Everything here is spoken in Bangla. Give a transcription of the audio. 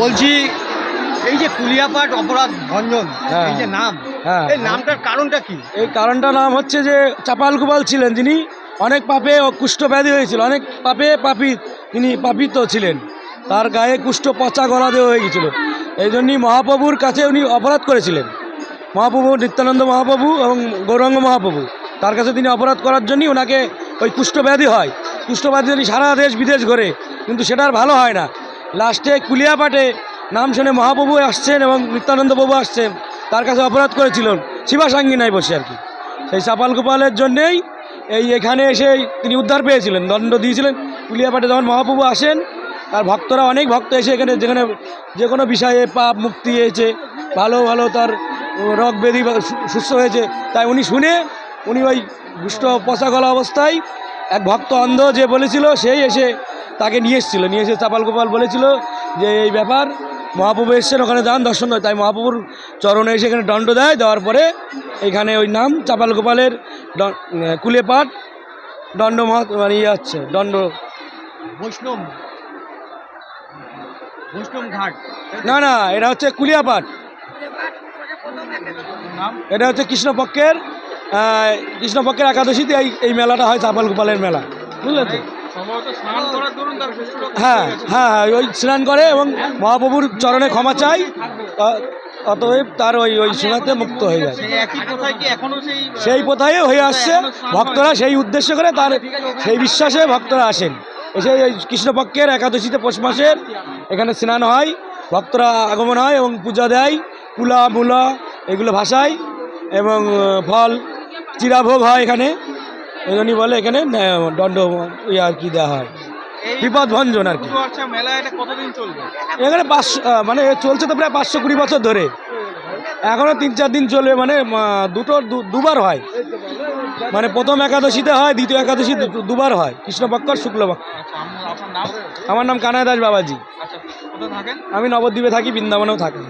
বলছি এই যে কুলিয়াপাট অপরাধ ভঞ্জন হ্যাঁ। এই যে নাম হ্যাঁ। এই নামটার কারণটা কি? এই কারণটা নাম হচ্ছে যে চাপাল গোপাল ছিলেন যিনি অনেক পাপে কুষ্ঠ ব্যাধি হয়েছিল অনেক পাপে পাপি তিনি পাপিত ছিলেন। তার গায়ে কুষ্ঠ পচা গলা দেওয়া হয়ে গেছিল এই জন্যই মহাপ্রভুর কাছে উনি অপরাধ করেছিলেন। মহাপ্রভু নিত্যানন্দ মহাপ্রভু এবং গৌরাঙ্গ মহাপ্রভু তার কাছে তিনি অপরাধ করার জন্যই ওনাকে ওই কুষ্ঠব্যাধি হয়। কুষ্ঠব্যাধি তিনি সারা দেশ বিদেশ ঘোরে কিন্তু সেটা আর ভালো হয় না। লাস্টে কুলিয়াপাটে নাম শুনে মহাপ্রভু আসছেন এবং নিত্যানন্দ প্রভু আসছেন, তার কাছে অপরাধ করেছিলেন শিবাসাঙ্গিনায় বসে আর কি। সেই চাপাল গোপালের জন্যেই এই এখানে এসে তিনি উদ্ধার পেয়েছিলেন, দণ্ড দিয়েছিলেন। কুলিয়াপাটে যখন মহাপ্রভু আসেন, তার ভক্তরা, অনেক ভক্ত এসে এখানে যেখানে যে কোনো বিষয়ে পাপ, মুক্তি হয়েছে, ভালো ভালো তার রোগ ব্যাধি সুস্থ হয়েছে, তাই উনি শুনে উনি ওই দুষ্ট পচা গলা অবস্থায় এক ভক্ত অন্ধ যে বলেছিল, সেই এসে তাকে নিয়ে এসেছিল নিয়ে এসে চাপাল গোপাল বলেছিল যে এই ব্যাপার মহাপ্রভু এসছেন ওখানে যান দর্শন হয়। তাই মহাপ্রভুর চরণে এসে এখানে দণ্ড দেয় দেওয়ার পরে এখানে ওই নাম চাপাল গোপালের কুলে পাঠ দণ্ড মহা মানে ইয়ে হচ্ছে দণ্ড। বৈষ্ণব। বৈষ্ণব ঘাট। না না এটা হচ্ছে কুলিয়াপাট এটা হচ্ছে কৃষ্ণপক্ষের কৃষ্ণপক্ষের একাদশীতে এই এই মেলাটা হয় চাপাল গোপালের মেলা। বুঝলে তো? হ্যাঁ হ্যাঁ হ্যাঁ, ওই স্নান করে এবং মহাপ্রভুর চরণে ক্ষমা চাই। অতএব তার ওই ওই সোনাতে মুক্ত হয়ে যায়। সেই প্রথায় হয়ে আসছে। ভক্তরা সেই উদ্দেশ্য করে তার সেই বিশ্বাসে ভক্তরা আসেন। এসে ওই কৃষ্ণপক্ষের একাদশীতে পৌষ মাসের এখানে স্নান হয়। ভক্তরা আগমন হয় এবং পূজা দেয়। কুলা মূলা এগুলো ভাসায় এবং ফল চিরাভোগ হয় এখানে। এই জন্যই বলে এখানে দণ্ড ইয়ে আর কি দেওয়া হয়। বিপদ ভঞ্জন আর কি। আচ্ছা এখানে পাঁচশো মানে চলছে তো প্রায় পাঁচশো কুড়ি বছর ধরে। এখনও তিন চার দিন চলবে মানে দুটো দুবার হয়। মানে প্রথম একাদশীতে হয় দ্বিতীয় একাদশী দুবার হয় কৃষ্ণপক্ষ আর শুক্লপক্ষ। আচ্ছা আমার নাম কানায় দাস বাবাজি। আচ্ছা আমি নবদ্বীপে থাকি বৃন্দাবনেও থাকি।